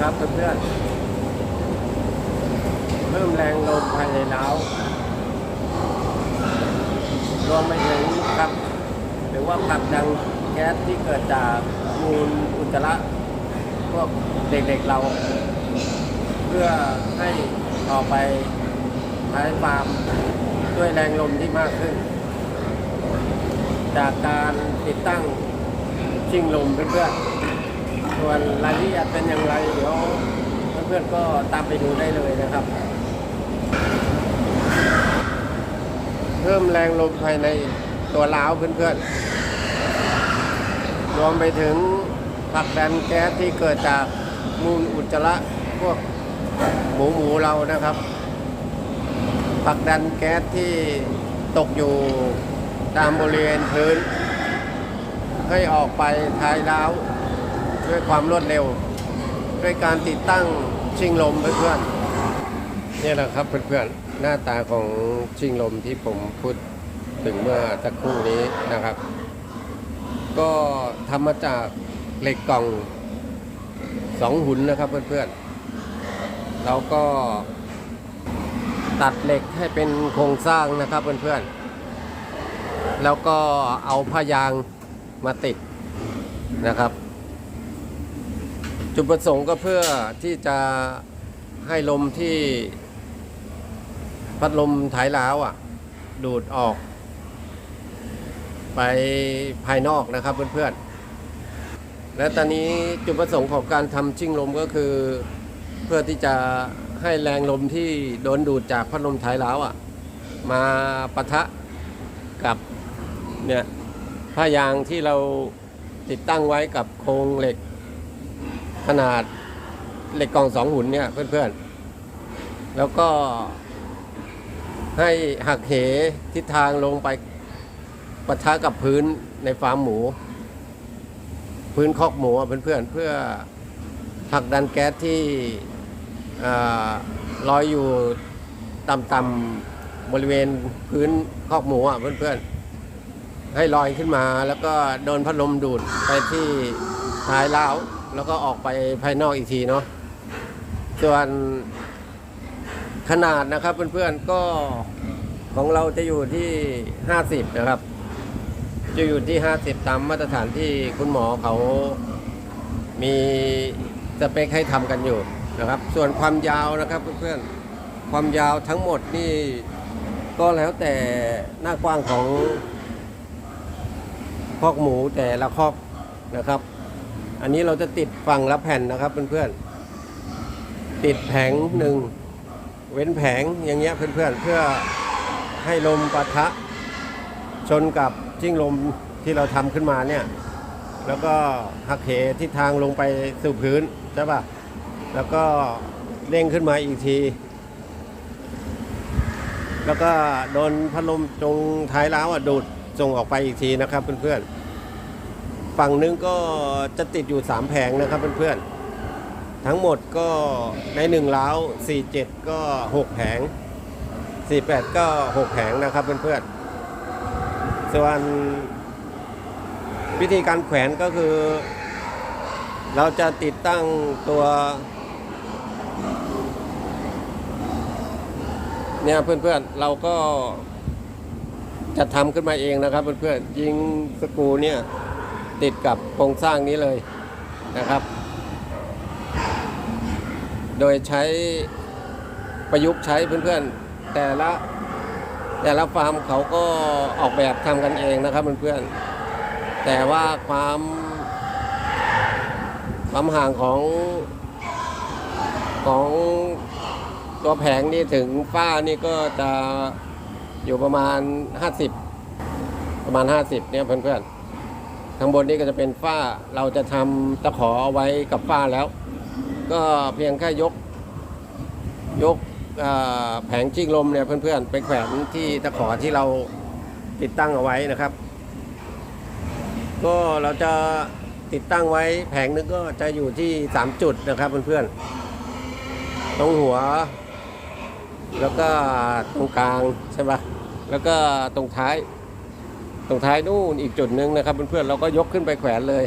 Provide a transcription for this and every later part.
ครับเพื่อนๆเพิ่มแรงลมภายในเล้ารวมไปถึงครับ หรือว่าผลักดันแก๊สที่เกิดจากมูลอุจจาระพวกเด็กๆเรา เพื่อให้ออกไปใช้ฟาร์มด้วยแรงลมที่มากขึ้น จากการติดตั้งชิงลมเพื่อนๆ ส่วนรายละเอียดเป็นอย่างไรเดี๋ยวเพื่อนๆก็ตามไปดูได้เลยนะครับ เพิ่มแรงลมภายในตัวล้าวเพื่อนๆ รวมไปถึงผลักดันแก๊สที่เกิดจากมูลอุจจาระพวกหมูหมูเรานะครับผลักดันแก๊สที่ตกอยู่ตามบริเวณพื้น ให้ออกไปท้ายล้าว ด้วยความรวดเร็ว ด้วยการติดตั้งชิงลมเพื่อนๆนี่แหละครับเพื่อนๆหน้าตาของชิงลมที่ผมพูดถึงเมื่อสักครู่นี้นะครับ ก็ทำมาจากเหล็กกล่องสองหุ่นนะครับเพื่อนๆเราก็ตัดเหล็กให้เป็นโครงสร้างนะครับเพื่อนๆ แล้วก็เอาผ้ายางมาติดนะครับ จุดประสงค์ก็เพื่อที่จะให้ลมที่พัดลมถ่ายล้าวอะ ดูดออก ไปภายนอกนะครับเพื่อนๆ และตอนนี้จุดประสงค์ของการทำชิ่งลมก็คือ เพื่อที่จะให้แรงลมที่โดนดูดจากพัดลมถ่ายล้าวอะ มาปะทะกับเนี่ยผ้ายางที่เราติดตั้งไว้กับโครงเหล็ก ขนาดเหล็กกองสองหุ่นเนี่ยเพื่อนๆ แล้วก็ให้หักเหทิศทางลงไปปะทะกับพื้นในฟาร์มหมู พื้นคอกหมูอะเพื่อนๆเพื่อผลักดันแก๊สที่ลอยอยู่ต่ำๆบริเวณพื้นคอกหมูอะเพื่อนๆ ให้ลอยขึ้นมาแล้วก็โดนพัดลมดูดไปที่ท้ายเล้า แล้วก็ออกไปภายนอกอีกทีเนาะส่วนขนาดนะครับเพื่อนๆก็ของเราจะอยู่ที่ 50 นะครับ จะอยู่ที่ 50 ตามมาตรฐานที่คุณหมอเขามีสเปคให้ทำกันอยู่นะครับ ส่วนความยาวนะครับเพื่อนๆความยาวทั้งหมดนี่ก็แล้วแต่หน้ากว้างของคอกหมูแต่ละคอกนะครับ อันนี้เราจะติดฝั่งละแผ่นนะครับเพื่อนๆ ติดแผงหนึ่งเว้นแผงอย่างเงี้ยเพื่อนๆเพื่อให้ลมปะทะ ชนกับจิ้งลมที่เราทำขึ้นมาเนี่ยแล้วก็หักเหทิศทางลงไปสู่พื้นใช่ปะแล้วก็เด้งขึ้นมาอีกที แล้วก็โดนพัดลมตรงท้ายล้าวอะดูดส่งออกไปอีกทีนะครับเพื่อนๆ ฝั่งนึงก็จะติดอยู่ 3 แผงนะครับเพื่อนๆ ทั้งหมดก็ในหนึ่งล้าว47 ก็ 6 แผง 48 ก็ 6 แผงนะครับเพื่อนๆ ส่วนวิธีการแขวนก็คือ เราจะติดตั้งตัวเนี่ยเพื่อนๆ เราก็จะทำขึ้นมาเองนะครับเพื่อนๆยิงสกูเนี่ย ติดกับโครงสร้างนี้เลยนะครับ โดยใช้ประยุกต์ใช้เพื่อนๆ แต่ละแต่ละฟาร์มเขาก็ออกแบบทำกันเองนะครับเพื่อนๆ แต่ว่าความความห่างของของตัวแผงนี่ถึงฝ้านี่ก็จะอยู่ประมาณ 50 ประมาณ 50เนี่ยเพื่อนๆ ข้างบนนี่ก็จะเป็นฝ้าเราจะทำตะขอเอาไว้กับฝ้าแล้ว ก็เพียงแค่ยกยกแผงจิ้งลมเนี่ยเพื่อนๆ ไปแขวนที่ตะขอที่เราติดตั้งเอาไว้นะครับ ก็เราจะติดตั้งไว้แผงนึงก็จะอยู่ที่ 3 จุดนะครับเพื่อนๆ ตรงหัว แล้วก็ตรงกลางใช่ปะแล้วก็ตรงท้าย ตรงท้ายนู่นอีกจุดหนึ่งนะครับเพื่อนๆเราก็ยกขึ้นไปแขวนเลย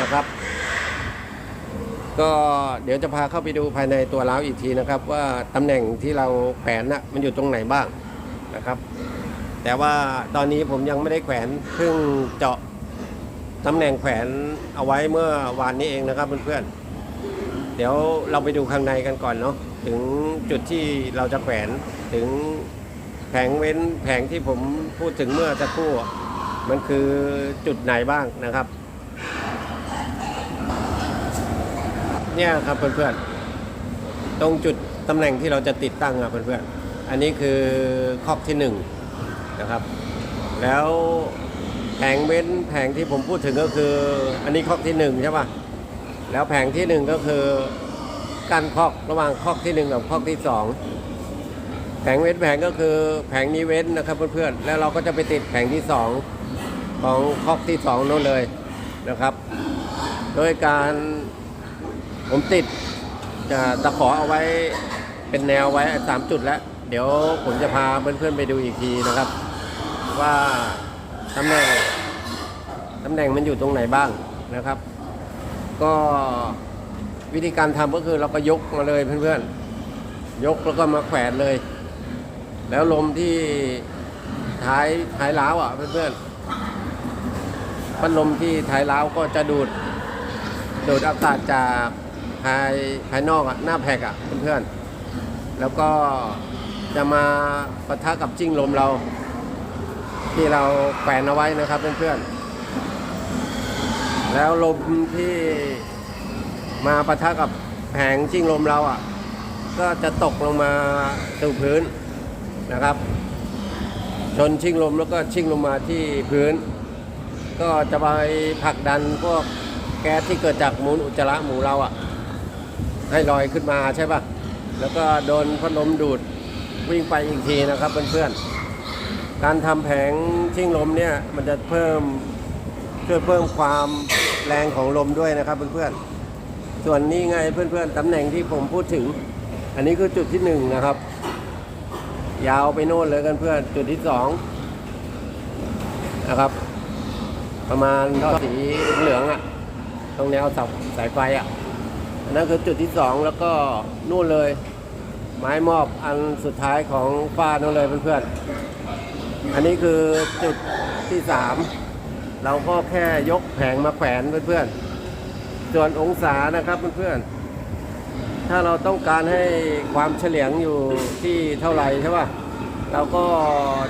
นะครับ ก็เดี๋ยวจะพาเข้าไปดูภายในตัวล้าวอีกทีนะครับ ว่าตำแหน่งที่เราแขวนน่ะมันอยู่ตรงไหนบ้างนะครับ แต่ว่าตอนนี้ผมยังไม่ได้แขวนเพิ่งเจาะตำแหน่งแขวนเอาไว้เมื่อวานนี้เองนะครับเพื่อนๆเดี๋ยวเราไปดูข้างในกันก่อนเนาะถึงจุดที่เราจะแขวนถึง แผงเว้นแผงที่ผมพูดถึงเมื่อสักครู่มันคือจุดไหนบ้างนะครับ เนี่ยครับเพื่อนๆ ตรงจุดตำแหน่งที่เราจะติดตั้งอะเพื่อนๆ อันนี้คือคอกที่หนึ่งนะครับ แล้วแผงเว้นแผงที่ผมพูดถึงก็คือ อันนี้คอกที่หนึ่งใช่ปะแล้วแผงที่หนึ่งก็คือกั้นคอกระหว่างคอกที่หนึ่งกับคอกที่สอง แผงเว้นแผงก็คือแผงนี้เว้นนะครับเพื่อนๆแล้วเราก็จะไปติดแผงที่สองของคอกที่สองโน้นเลยนะครับ โดยการผมติดจะตะขอเอาไว้เป็นแนวไว้สามจุดแล้ว เดี๋ยวผมจะพาเพื่อนๆไปดูอีกทีนะครับ ว่าตำแหน่งตำแหน่งมันอยู่ตรงไหนบ้างนะครับ ก็วิธีการทำก็คือเราก็ยกมาเลยเพื่อนๆยกแล้วก็มาแขวนเลย แล้วลมที่ท้ายท้ายล้าวอะเพื่อนๆพัดลมที่ท้ายล้าวก็จะดูดดูดอากาศจากภายภายนอกอะหน้าแพกอะเพื่อนๆแล้วก็จะมาปะทะกับจิ้งลมเรา ที่เราแขวนเอาไว้นะครับเพื่อนๆแล้วลมที่มาปะทะกับแผงจิ้งลมเราอะ ก็จะตกลงมาสู่พื้น นะครับ ชนชิ่งลมแล้วก็ชิ่งลงมาที่พื้น ก็จะไปผลักดันพวกแก๊สที่เกิดจากมูลอุจจาระหมูเราอะ่ะ ให้ลอยขึ้นมาใช่ปะแล้วก็โดนพัดลมดูดวิ่งไปอีกทีนะครับเพื่อนๆ การทำแผงชิ่งลมเนี่ยมันจะเพิ่มช่วยเพิ่มความแรงของลมด้วยนะครับเพื่อนๆ ส่วนนี้ไงเพื่อนๆตำแหน่งที่ผมพูดถึง อันนี้คือจุดที่หนึ่งนะครับ ยาวไปโน่นเลยกันเพื่อนจุดที่สองนะครับ ประมาณท่อสีเหลืองอะ่ะ ตรงแนวเสาสายไฟอะ่ะอันนั้นคือจุดที่สองแล้วก็นู่นเลย ไม้มอบอันสุดท้ายของฟ้านั่นเลยเพื่อนๆอันนี้คือจุดที่สามเราก็แค่ยกแผงมาแขวนเพื่อนๆส่วนองศานะครับเพื่อนๆ ถ้าเราต้องการให้ความเฉลียงอยู่ที่เท่าไหร่ใช่ป่ะเราก็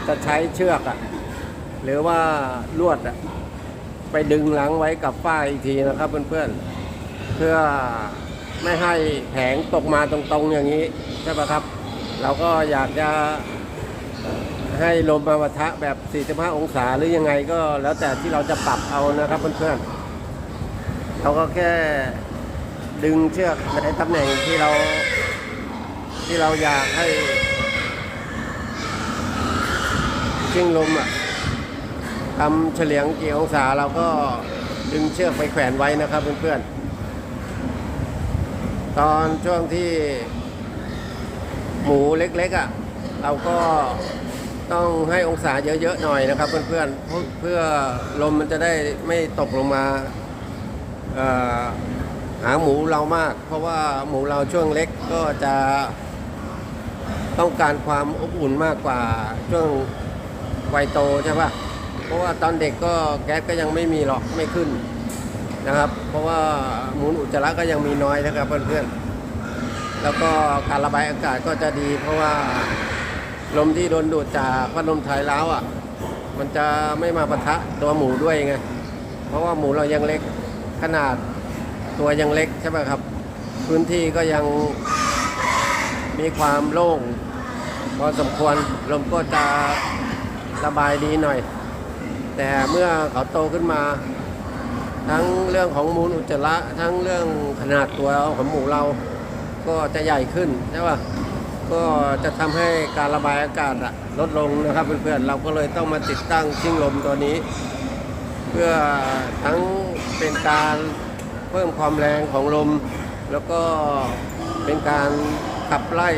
จะใช้เชือกอะหรือว่าลวดอะไปดึงหลังไว้กับฝ้าอีกทีนะครับเพื่อนๆ เพื่อไม่ให้แผงตกมาตรงๆอย่างนี้ใช่ป่ะครับ เราก็อยากจะให้ลมมาปะทะแบบ 45 องศาหรือยังไงก็แล้วแต่ที่เราจะปรับเอานะครับเพื่อนๆเราก็แค่ ดึงเชือกในตำแหน่งที่เราที่เราอยากให้ชิงลมอะทำเฉลียงกี่องศาเราก็ดึงเชือกไปแขวนไว้นะครับเพื่อนๆ ตอนช่วงที่หมูเล็กๆอะเราก็ต้องให้องศาเยอะๆหน่อยนะครับเพื่อนๆเพื่อลมมันจะได้ไม่ตกลงมาอ่อ หาหมูเรามาก เพราะว่าหมูเราช่วงเล็กก็จะต้องการความอบอุ่นมากกว่าช่วงวัยโตใช่ปะเพราะว่าตอนเด็กก็แก๊สก็ยังไม่มีหรอกไม่ขึ้นนะครับ เพราะว่ามูลอุจจาระก็ยังมีน้อยนะครับเพื่อนๆ แล้วก็การระบายอากาศก็จะดี เพราะว่าลมที่โดนดูดจากพัดลมถ่ายล้าวอะ มันจะไม่มาปะทะตัวหมูด้วยไง เพราะว่าหมูเรายังเล็กขนาด ตัวยังเล็กใช่ไหมครับ พื้นที่ก็ยังมีความโล่งพอสมควรลมก็จะระบายดีหน่อย แต่เมื่อเขาโตขึ้นมา ทั้งเรื่องของมูลอุจจาระทั้งเรื่องขนาดตัวของหมูเราก็จะใหญ่ขึ้นใช่ป่ะก็จะทำให้การระบายอากาศลดลงนะครับเพื่อนๆเราก็เลยต้องมาติดตั้งชิงลมตัวนี้ เพื่อทั้งเป็นการ เพิ่มความแรงของลม แล้วก็เป็นการขับไล่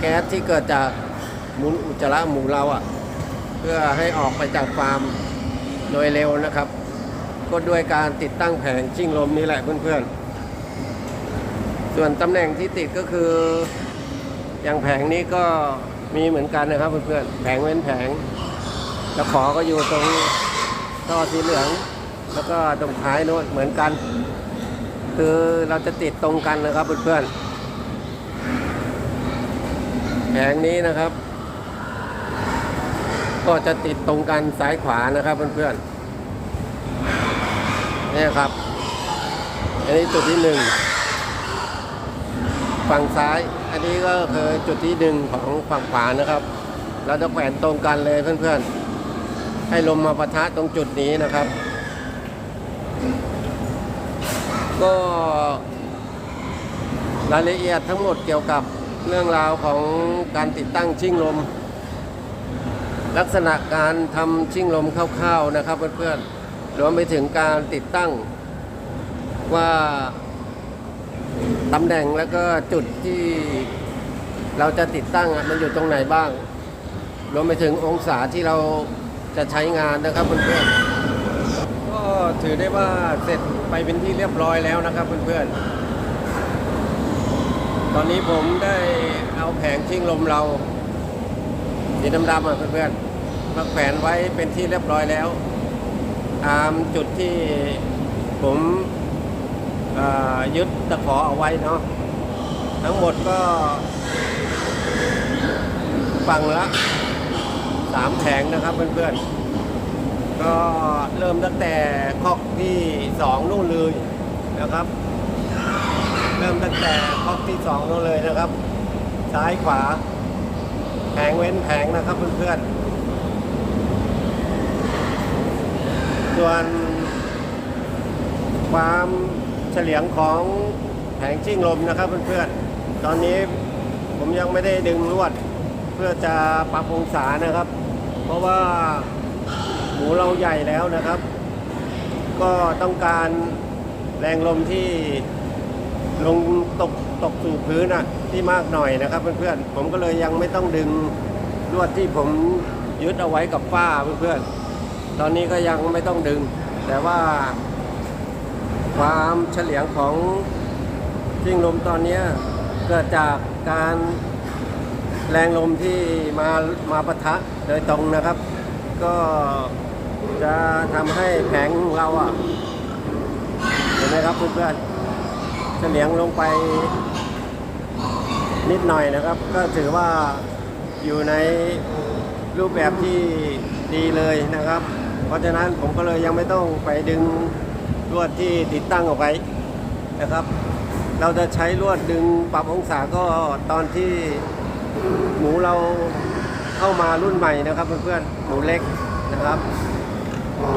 แก๊สที่เกิดจากมูลอุจจาระหมูเราอะ เพื่อให้ออกไปจากฟาร์มโดยเร็วนะครับ ก็ด้วยการติดตั้งแผงชิ่งลมนี่แหละเพื่อนๆ ส่วนตำแหน่งที่ติดก็คืออย่างแผงนี้ก็มีเหมือนกันนะครับเพื่อนๆ แผงเว้นแผงตะขอก็อยู่ตรงท่อสีเหลือง แล้วก็ตรงท้ายโน้นเหมือนกัน คือเราจะติดตรงกันนะครับเพื่อนๆแผงนี้นะครับ ก็จะติดตรงกันซ้ายขวานะครับเพื่อนๆนี่ครับ อันนี้จุดที่หนึ่งฝั่งซ้าย อันนี้ก็คือจุดที่หนึ่งของฝั่งขวานะครับ เราจะแขวนตรงกันเลยเพื่อนๆ ให้ลมมาปะทะตรงจุดนี้นะครับ ก็รายละเอียดทั้งหมดเกี่ยวกับเรื่องราวของการติดตั้งชิ่งลม ลักษณะการทำชิ่งลมคร่าวๆนะครับเพื่อนๆรวมไปถึงการติดตั้งว่าตำแหน่งแล้วก็จุดที่เราจะติดตั้งมันอยู่ตรงไหนบ้าง รวมไปถึงองศาที่เราจะใช้งานนะครับเพื่อนๆก็ถือได้ว่าเสร็จ ไปเป็นที่เรียบร้อยแล้วนะครับเพื่อนๆ ตอนนี้ผมได้เอาแผงชิงลมเราสีดำๆอะเพื่อนๆมาแขวนไว้เป็นที่เรียบร้อยแล้ว ตามจุดที่ผมยึดตะขอเอาไว้เนาะทั้งหมดก็ฝั่งละสามแผงนะครับเพื่อนๆ ก็เริ่มตั้งแต่คอกที่สองนู่นเลยนะครับ เริ่มตั้งแต่คอกที่สองนู่นเลยนะครับ ซ้ายขวาแผงเว้นแผงนะครับเพื่อนๆ ส่วนความเฉลียงของแผงชิ่งลมนะครับเพื่อนๆ ตอนนี้ผมยังไม่ได้ดึงลวด เพื่อจะปรับองศานะครับ เพราะว่า หมูเราใหญ่แล้วนะครับ ก็ต้องการแรงลมที่ลงตกตกสู่พื้นอะที่มากหน่อยนะครับเพื่อนๆผมก็เลยยังไม่ต้องดึงลวดที่ผมยึดเอาไว้กับฝ้าเพื่อนๆตอนนี้ก็ยังไม่ต้องดึง แต่ว่า ความเฉลียงของจิ้งลมตอนนี้เกิดจากการแรงลมที่มามาปะทะโดยตรงนะครับ ก็จะทำให้แผงเราอะ เห็นไหมครับเพื่อนๆเฉลียงลงไปนิดหน่อยนะครับ ก็ถือว่าอยู่ในรูปแบบที่ดีเลยนะครับ เพราะฉะนั้นผมก็เลยยังไม่ต้องไปดึงลวดที่ติดตั้งออกไปนะครับ เราจะใช้ลวดดึงปรับองศาก็ตอนที่หมูเรา เข้ามารุ่นใหม่นะครับเพื่อนๆหมูเล็กนะครับ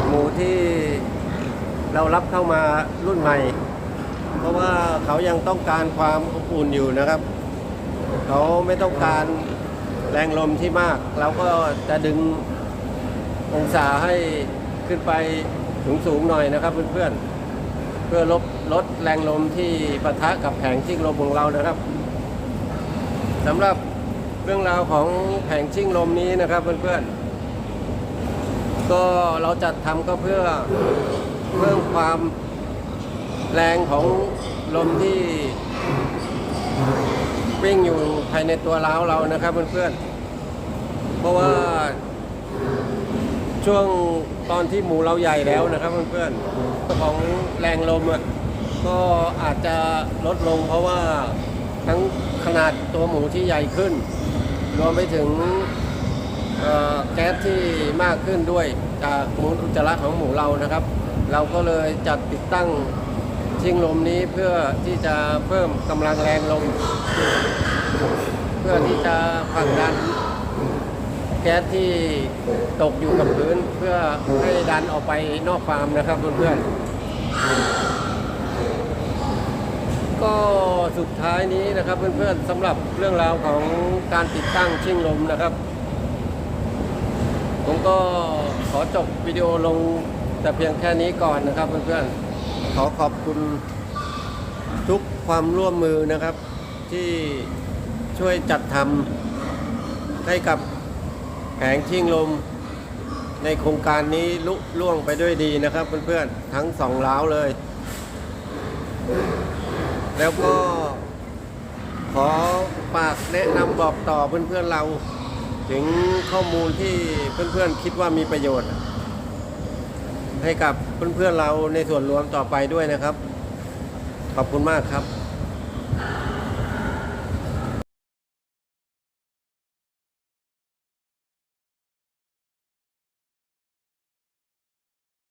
หมูที่เรารับเข้ามารุ่นใหม่ เพราะว่าเขายังต้องการความอบอุ่นอยู่นะครับ เขาไม่ต้องการแรงลมที่มาก เราก็จะดึงองศาให้ขึ้นไปสูงสูงๆหน่อยนะครับเพื่อนๆเพื่อลดลดแรงลมที่ปะทะกับแผงชิ่งลมของเรานะครับสำหรับ เรื่องราวของแผงชิ่งลมนี้นะครับเพื่อนๆ ก็เราจัดทำก็เพื่อเพิ่มความแรงของลมที่ วิ่งอยู่ภายในตัวเล้าเรานะครับเพื่อนๆ เพราะว่าช่วงตอนที่หมูเราใหญ่แล้วนะครับเพื่อนๆของแรงลมก็อาจจะลดลงเพราะว่าทั้งขนาดตัวหมูที่ใหญ่ขึ้น รวมไปถึงแก๊สที่มากขึ้นด้วยจากมูลอุจจาระของหมูเรานะครับ เราก็เลยจัดติดตั้งชิงลมนี้เพื่อที่จะเพิ่มกำลังแรงลม เพื่อที่จะผลักดันแก๊สที่ตกอยู่กับพื้นเพื่อให้ดันออกไปนอกฟาร์มนะครับเพื่อนๆก็ สุดท้ายนี้นะครับเพื่อนๆสำหรับเรื่องราวของการติดตั้งชิ่งลมนะครับ ผมก็ขอจบวิดีโอลงแต่เพียงแค่นี้ก่อนนะครับเพื่อนๆขอขอบคุณทุกความร่วมมือนะครับ ที่ช่วยจัดทำให้กับแผงชิ่งลมในในโครงการนี้ลุล่วงไปด้วยดีนะครับเพื่อนๆทั้งสองล้าวเลย แล้วก็ ขอฝากแนะนำบอกต่อเพื่อนๆเรา ถึงข้อมูลที่เพื่อนๆคิดว่ามีประโยชน์ ให้กับเพื่อนๆเราในส่วนรวมต่อไปด้วยนะครับ ขอบคุณมากครับ